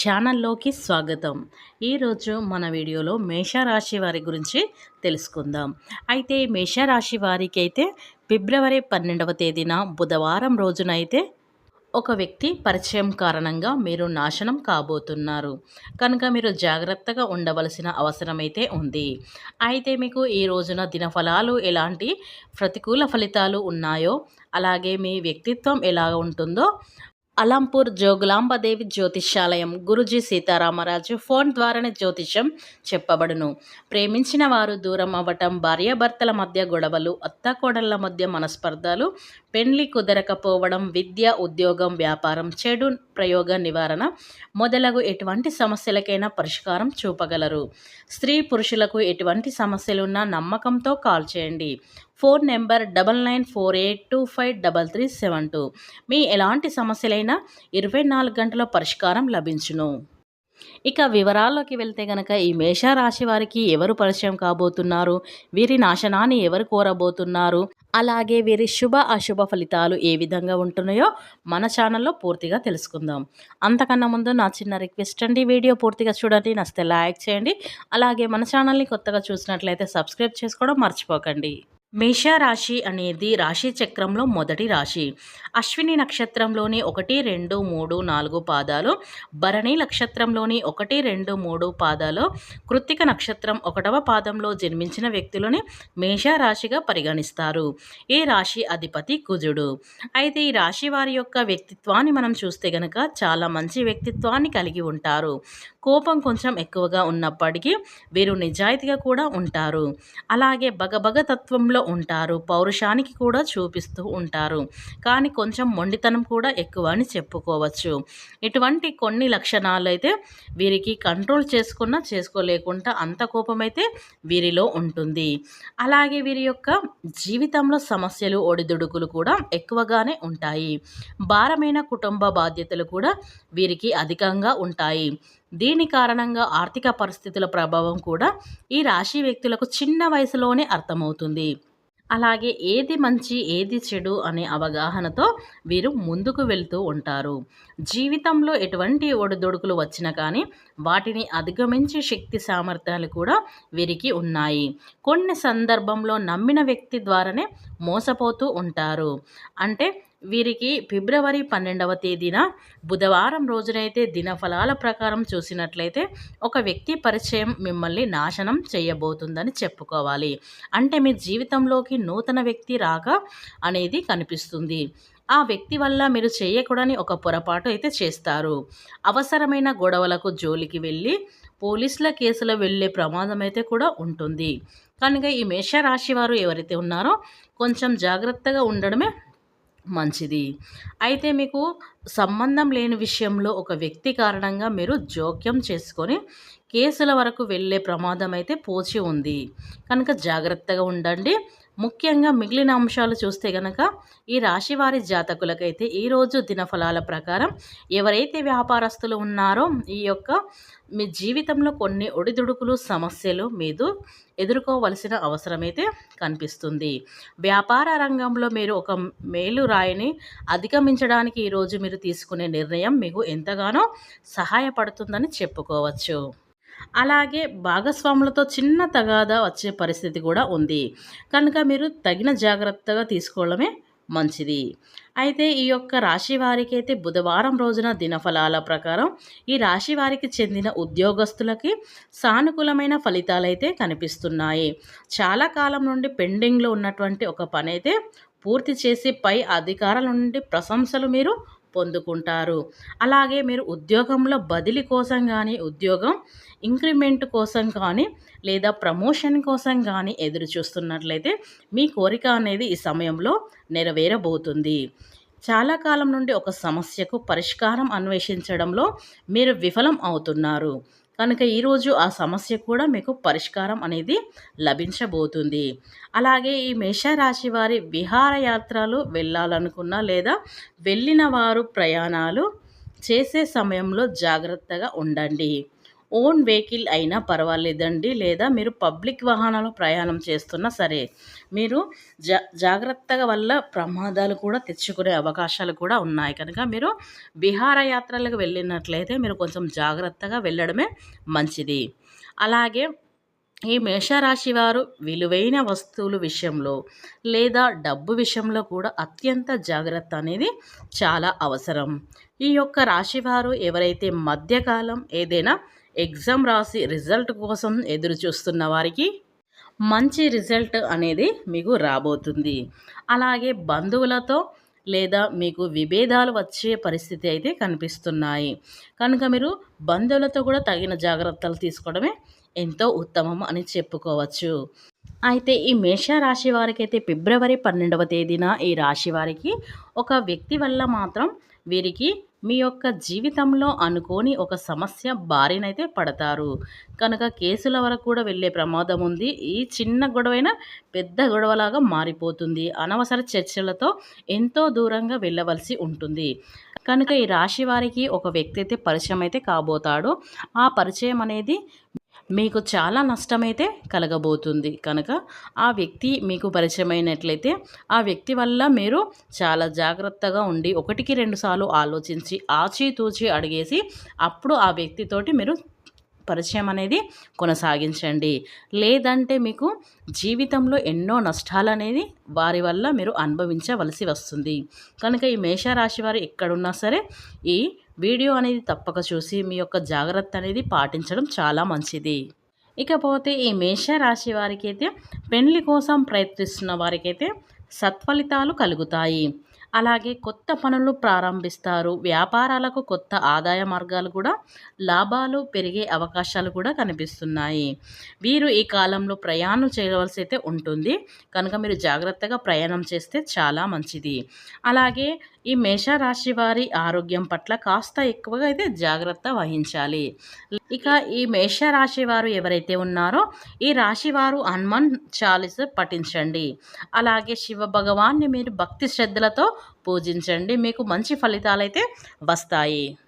ఛానల్లోకి స్వాగతం. ఈరోజు మన వీడియోలో మేషరాశి వారి గురించి తెలుసుకుందాం. అయితే మేషరాశి వారికి అయితే ఫిబ్రవరి పన్నెండవ తేదీన బుధవారం రోజునైతే ఒక వ్యక్తి పరిచయం కారణంగా మీరు నాశనం కాబోతున్నారు. కనుక మీరు జాగ్రత్తగా ఉండవలసిన అవసరమైతే ఉంది. అయితే మీకు ఈ రోజున దినఫలాలు ఎలాంటి ప్రతికూల ఫలితాలు ఉన్నాయో అలాగే మీ వ్యక్తిత్వం ఎలా ఉంటుందో అలంపూర్ జోగులాంబదేవి జ్యోతిష్యాలయం గురుజీ సీతారామరాజు ఫోన్ ద్వారానే జ్యోతిష్యం చెప్పబడును. ప్రేమించిన వారు దూరం అవ్వటం భార్యాభర్తల మధ్య గొడవలు అత్తాకోడళ్ళ మధ్య మనస్పర్ధలు పెండ్లి కుదరకపోవడం విద్య ఉద్యోగం వ్యాపారం చెడు ప్రయోగ నివారణ మొదలగు ఎటువంటి సమస్యలకైనా పరిష్కారం చూపగలరు. స్త్రీ పురుషులకు ఎటువంటి సమస్యలున్నా నమ్మకంతో కాల్ చేయండి. Phone number double nine four eight two five double three seven two. మీ ఎలాంటి సమస్యలైనా ఇరవై నాలుగు గంటల పరిష్కారం లభించును. ఇక వివరాల్లోకి వెళ్తే గనక ఈ మేషరాశి వారికి ఎవరు పరిచయం కాబోతున్నారు? వీరి నాశనాన్ని ఎవరు కోరబోతున్నారు? అలాగే వీరి శుభ అశుభ ఫలితాలు ఏ విధంగా ఉంటున్నాయో మన ఛానల్లో పూర్తిగా తెలుసుకుందాం. అంతకన్నా ముందు నా చిన్న రిక్వెస్ట్ అండి వీడియో పూర్తిగా చూడండి నచ్చితే లైక్ చేయండి. అలాగే మన ఛానల్ని కొత్తగా చూసినట్లయితే సబ్స్క్రైబ్ చేసుకోవడం మర్చిపోకండి. మేషరాశి అనేది రాశి చక్రంలో మొదటి రాశి. అశ్విని నక్షత్రంలోని ఒకటి రెండు మూడు నాలుగు పాదాలు భరణి నక్షత్రంలోని ఒకటి రెండు మూడు పాదాలు కృత్తిక నక్షత్రం ఒకటవ పాదంలో జన్మించిన వ్యక్తులని మేషరాశిగా పరిగణిస్తారు. ఈ రాశి అధిపతి కుజుడు. అయితే ఈ రాశి వారి యొక్క వ్యక్తిత్వాన్ని మనం చూస్తే గనక చాలా మంచి వ్యక్తిత్వాన్ని కలిగి ఉంటారు. కోపం కొంచెం ఎక్కువగా ఉన్నప్పటికీ వీరు నిజాయితీగా కూడా ఉంటారు. అలాగే భగభగ తత్వంలో ఉంటారు. పౌరుషానికి కూడా చూపిస్తూ ఉంటారు. కానీ కొంచెం మొండితనం కూడా ఎక్కువ అని చెప్పుకోవచ్చు. ఇటువంటి కొన్ని లక్షణాలు అయితే వీరికి కంట్రోల్ చేసుకున్న చేసుకోలేకుండా అంత కోపం అయితే వీరిలో ఉంటుంది. అలాగే వీరి యొక్క జీవితంలో సమస్యలు ఒడిదుడుకులు కూడా ఎక్కువగానే ఉంటాయి. భారమైన కుటుంబ బాధ్యతలు కూడా వీరికి అధికంగా ఉంటాయి. దీని కారణంగా ఆర్థిక పరిస్థితుల ప్రభావం కూడా ఈ రాశి వ్యక్తులకు చిన్న వయసులోనే అర్థమవుతుంది. అలాగే ఏది మంచి ఏది చెడు అనే అవగాహనతో వీరు ముందుకు వెళ్తూ ఉంటారు. జీవితంలో ఎటువంటి ఒడిదొడుకులు వచ్చినా కానీ వాటిని అధిగమించే శక్తి సామర్థ్యాలు కూడా వీరికి ఉన్నాయి. కొన్ని సందర్భంలో నమ్మిన వ్యక్తి ద్వారానే మోసపోతూ ఉంటారు. అంటే వీరికి ఫిబ్రవరి పన్నెండవ తేదీన బుధవారం రోజునైతే దినఫలాల ప్రకారం చూసినట్లయితే ఒక వ్యక్తి పరిచయం మిమ్మల్ని నాశనం చేయబోతుందని చెప్పుకోవాలి. అంటే మీ జీవితంలోకి నూతన వ్యక్తి రాక అనేది కనిపిస్తుంది. ఆ వ్యక్తి వల్ల మీరు చేయకూడని ఒక పొరపాటు అయితే చేస్తారు. అవసరమైన గొడవలకు జోలికి వెళ్ళి పోలీసుల కేసులో వెళ్ళే ప్రమాదం అయితే కూడా ఉంటుంది. కనుక ఈ మేషరాశి వారు ఎవరైతే ఉన్నారో కొంచెం జాగ్రత్తగా ఉండడమే మంచిది. అయితే మీకు సంబంధం లేని విషయంలో ఒక వ్యక్తి కారణంగా మీరు జోక్యం చేసుకొని కేసుల వరకు వెళ్ళే ప్రమాదం అయితే పోచి ఉంది. కనుక జాగ్రత్తగా ఉండండి. ముఖ్యంగా మిగిలిన అంశాలు చూస్తే కనుక ఈ రాశి వారి జాతకులకైతే ఈరోజు దినఫలాల ప్రకారం ఎవరైతే వ్యాపారస్తులు ఉన్నారో ఈ యొక్క మీ జీవితంలో కొన్ని ఒడిదుడుకులు సమస్యలు మీరు ఎదుర్కోవలసిన అవసరమైతే కనిపిస్తుంది. వ్యాపార రంగంలో మీరు ఒక మేలు రాయిని అధిగమించడానికి ఈరోజు మీరు తీసుకునే నిర్ణయం మీకు ఎంతగానో సహాయపడుతుందని చెప్పుకోవచ్చు. అలాగే భాగస్వాములతో చిన్న తగాదా వచ్చే పరిస్థితి కూడా ఉంది. కనుక మీరు తగిన జాగ్రత్తగా తీసుకోవడమే మంచిది. అయితే ఈ యొక్క రాశి వారికి అయితే బుధవారం రోజున దినఫలాల ప్రకారం ఈ రాశి వారికి చెందిన ఉద్యోగస్తులకి సానుకూలమైన ఫలితాలు అయితే కనిపిస్తున్నాయి. చాలా కాలం నుండి పెండింగ్లో ఉన్నటువంటి ఒక పని అయితే పూర్తి చేసి పై అధికారుల నుండి ప్రశంసలు మీరు పొందుకుంటారు. అలాగే మీరు ఉద్యోగంలో బదిలీ కోసం కానీ ఉద్యోగం ఇంక్రిమెంట్ కోసం కానీ లేదా ప్రమోషన్ కోసం కానీ ఎదురు చూస్తున్నట్లయితే మీ కోరిక అనేది ఈ సమయంలో నెరవేరబోతుంది. చాలా కాలం నుండి ఒక సమస్యకు పరిష్కారం అన్వేషించడంలో మీరు విఫలం అవుతున్నారు. కనుక ఈరోజు ఆ సమస్య కూడా మీకు పరిష్కారం అనేది లభించబోతుంది. అలాగే ఈ మేషరాశి వారి విహారయాత్రలు వెళ్ళాలనుకున్న లేదా వెళ్ళిన వారు ప్రయాణాలు చేసే సమయంలో జాగ్రత్తగా ఉండండి. ఓన్ వెహికల్ అయినా పర్వాలేదండి. లేదా మీరు పబ్లిక్ వాహనాలు ప్రయాణం చేస్తున్నా సరే మీరు జా జాగ్రత్తగా వల్ల ప్రమాదాలు కూడా తెచ్చుకునే అవకాశాలు కూడా ఉన్నాయి. కనుక మీరు విహారయాత్రలకు వెళ్ళినట్లయితే మీరు కొంచెం జాగ్రత్తగా వెళ్ళడమే మంచిది. అలాగే ఈ మేషరాశి వారు విలువైన వస్తువుల విషయంలో లేదా డబ్బు విషయంలో కూడా అత్యంత జాగ్రత్త అనేది చాలా అవసరం. ఈ యొక్క రాశివారు ఎవరైతే మధ్యకాలం ఏదైనా ఎగ్జామ్ రాసి రిజల్ట్ కోసం ఎదురు చూస్తున్న వారికి మంచి రిజల్ట్ అనేది మీకు రాబోతుంది. అలాగే బంధువులతో లేదా మీకు విభేదాలు వచ్చే పరిస్థితి అయితే కనిపిస్తున్నాయి. కనుక మీరు బంధువులతో కూడా తగిన జాగ్రత్తలు తీసుకోవడమే ఎంతో ఉత్తమం అని చెప్పుకోవచ్చు. అయితే ఈ మేషరాశి వారికి అయితే ఫిబ్రవరి పన్నెండవ తేదీన ఈ రాశి వారికి ఒక వ్యక్తి వల్ల మాత్రం వీరికి మీ యొక్క జీవితంలో అనుకోని ఒక సమస్య బారినైతే పడతారు. కనుక కేసుల వరకు కూడా వెళ్ళే ప్రమాదం ఉంది. ఈ చిన్న గొడవైనా పెద్ద గొడవలాగా మారిపోతుంది. అనవసర చర్చలతో ఎంతో దూరంగా వెళ్ళవలసి ఉంటుంది. కనుక ఈ రాశి వారికి ఒక వ్యక్తి అయితే పరిచయం అయితే కాబోతాడు. ఆ పరిచయం అనేది మీకు చాలా నష్టమైతే కలగబోతుంది. కనుక ఆ వ్యక్తి మీకు పరిచయమైనట్లయితే ఆ వ్యక్తి వల్ల మీరు చాలా జాగ్రత్తగా ఉండి ఒకటికి రెండుసార్లు ఆలోచించి ఆచితూచి అడిగేసి అప్పుడు ఆ వ్యక్తితోటి మీరు పరిచయం అనేది కొనసాగించండి. లేదంటే మీకు జీవితంలో ఎన్నో నష్టాలు అనేది వారి వల్ల మీరు అనుభవించవలసి వస్తుంది. కనుక ఈ మేషరాశి వారు ఎక్కడున్నా సరే ఈ వీడియో అనేది తప్పక చూసి మీ యొక్క జాగ్రత్త అనేది పాటించడం చాలా మంచిది. ఇకపోతే ఈ మేషరాశి వారికైతే పెళ్ళి కోసం ప్రయత్నిస్తున్న వారికైతే సత్ఫలితాలు కలుగుతాయి. అలాగే కొత్త పనులు ప్రారంభిస్తారు. వ్యాపారాలకు కొత్త ఆదాయ మార్గాలు కూడా లాభాలు పెరిగే అవకాశాలు కూడా కనిపిస్తున్నాయి. వీరు ఈ కాలంలో ప్రయాణం చేయవలసి అయితే ఉంటుంది. కనుక మీరు జాగ్రత్తగా ప్రయాణం చేస్తే చాలా మంచిది. అలాగే ఈ మేషరాశి వారి ఆరోగ్యం పట్ల కాస్త ఎక్కువగా అయితే జాగ్రత్త వహించాలి. ఇక ఈ మేషరాశి వారు ఎవరైతే ఉన్నారో ఈ రాశి వారు హనుమాన్ చాలీస పఠించండి. అలాగే శివ భగవాన్ని మీరు భక్తి శ్రద్ధలతో పూజించండి. మీకు మంచి ఫలితాలైతే వస్తాయి.